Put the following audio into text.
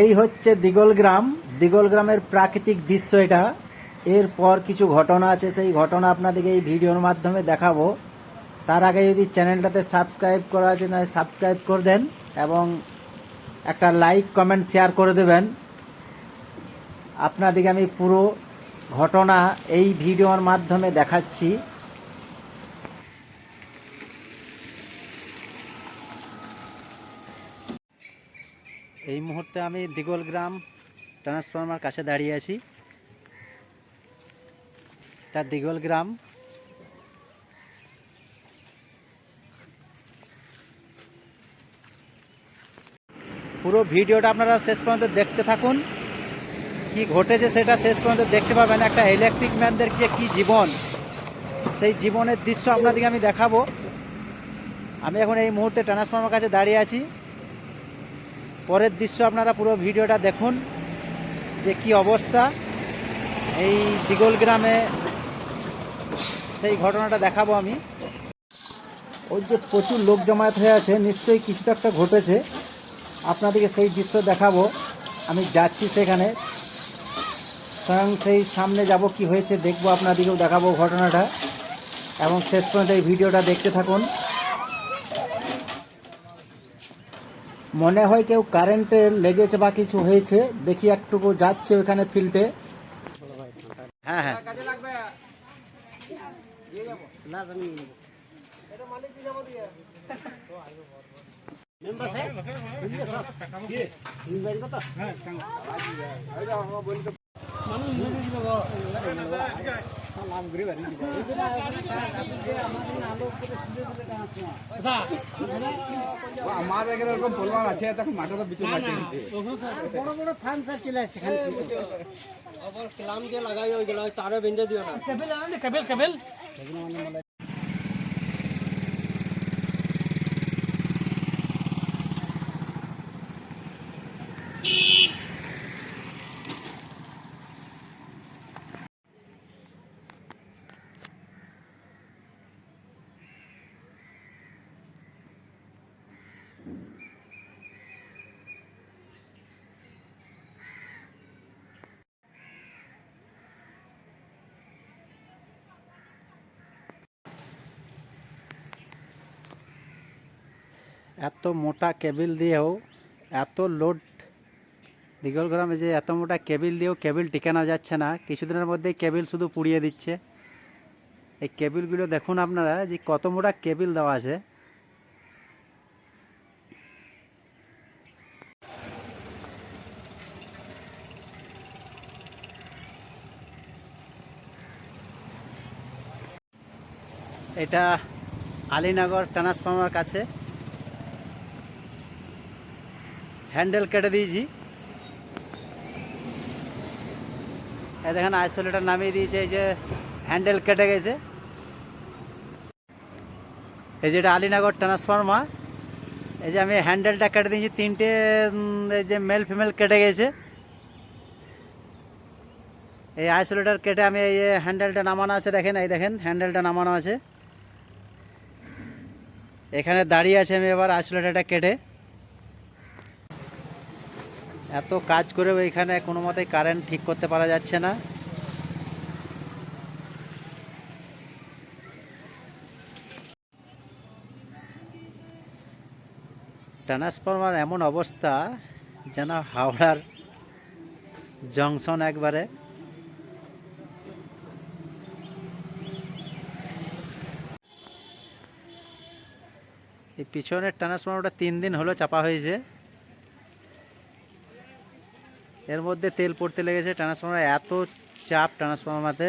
এই হচ্ছে দিগল গ্রাম। দিগল গ্রামের প্রাকৃতিক দৃশ্য এটা। এরপর কিছু ঘটনা আছে, সেই ঘটনা আপনাদেরকে এই ভিডিওর মাধ্যমে দেখাবো। তার আগে যদি চ্যানেলটাতে সাবস্ক্রাইব করা আছে না সাবস্ক্রাইব করে দেন এবং একটা লাইক, কমেন্ট, শেয়ার করে দেবেন। আপনাদেরকে আমি পুরো ঘটনা এই ভিডিওর মাধ্যমে দেখাচ্ছি। এই মুহূর্তে আমি দিগল গ্রাম ট্রান্সফরমার কাছে দাঁড়িয়ে আছি। এটা দিগল গ্রাম। পুরো ভিডিওটা আপনারা শেষ পর্যন্ত দেখতে থাকুন। কি ঘটেছে সেটা শেষ পর্যন্ত দেখতে পাবেন। একটা ইলেকট্রিক ম্যানদের যে কি জীবন, সেই জীবনের দৃশ্য আপনাদেরকে আমি দেখাবো। আমি এখন এই মুহূর্তে ট্রান্সফরমার কাছে দাঁড়িয়ে আছি। পরের দৃশ্য আপনারা পুরো ভিডিওটা দেখুন, যে কি অবস্থা। এই দিগল গ্রামে সেই ঘটনাটা দেখাবো আমি। ওই যে প্রচুর লোক জমায়েত হয়ে আছে, নিশ্চয়ই কিছু তো একটা ঘটেছে। আপনাদেরকে সেই দৃশ্য দেখাবো। আমি যাচ্ছি সেখানে। স্বয়ং সেই সামনে যাব, কি হয়েছে দেখব, আপনাদেরকেও দেখাবো ঘটনাটা। এবং শেষ পর্যন্ত এই ভিডিওটা দেখতে থাকুন। মনে হয় কেউ কারেন্টে লেগেছে বা কিছু হয়েছে দেখি একটুকু যাচ্ছে ওখানে ফিল্ডে। হ্যাঁ হ্যাঁ। আমার এখানে এরকম পরিমাণ আছে তখন মাঠে তো বড় বড় থান স্যার চলে আসছে আবার ক্লাম যে লাগাই ওইগুলো তারে বেঁধে দিও না। কেবেল কেবেল এত মোটা কেবিল দিয়েও, এত লোড দিগল গ্রামে যে এত মোটা কেবিল দিয়েও কেবিল টিকানো যাচ্ছে না, কিছুদিনের মধ্যেই কেবিল শুধু পুড়িয়ে দিচ্ছে। এই কেবিলগুলো দেখুন আপনারা যে কত মোটা কেবিল দেওয়া আছে। এটা আলীনগর ট্রান্সফর্মার কাছে। হ্যান্ডেল কেটে দিয়েছি। এই দেখেন আইসোলেটার নামিয়ে দিয়েছে, এই যে হ্যান্ডেল কেটে গেছে। এই যেটা আলীনগর ট্রান্সফর্মার এই যে আমি হ্যান্ডেলটা কেটে দিয়েছি, তিনটে এই যে মেল ফিমেল কেটে গেছে। এই আইসোলেটার কেটে আমি এই যে হ্যান্ডেলটা নামানো আছে, দেখেন, এই দেখেন, হ্যান্ডেলটা নামানো আছে। এখানে দাঁড়িয়ে আছে আমি এবার আইসোলেটারটা কেটে। এত কাজ করেও এখানে কোনো মতেই কারেন্ট ঠিক করতে পারা যাচ্ছে না। ট্রান্সফরমার এমন অবস্থা যেন হাওড়ার জংশন একবারে। এই পিছনের ট্রান্সফরমারটা তিন দিন হলো চাপা হয়েছে। এর মধ্যে তেল পড়তে লেগেছে ট্রান্সফরমার এত চাপ ট্রান্সফরমারতে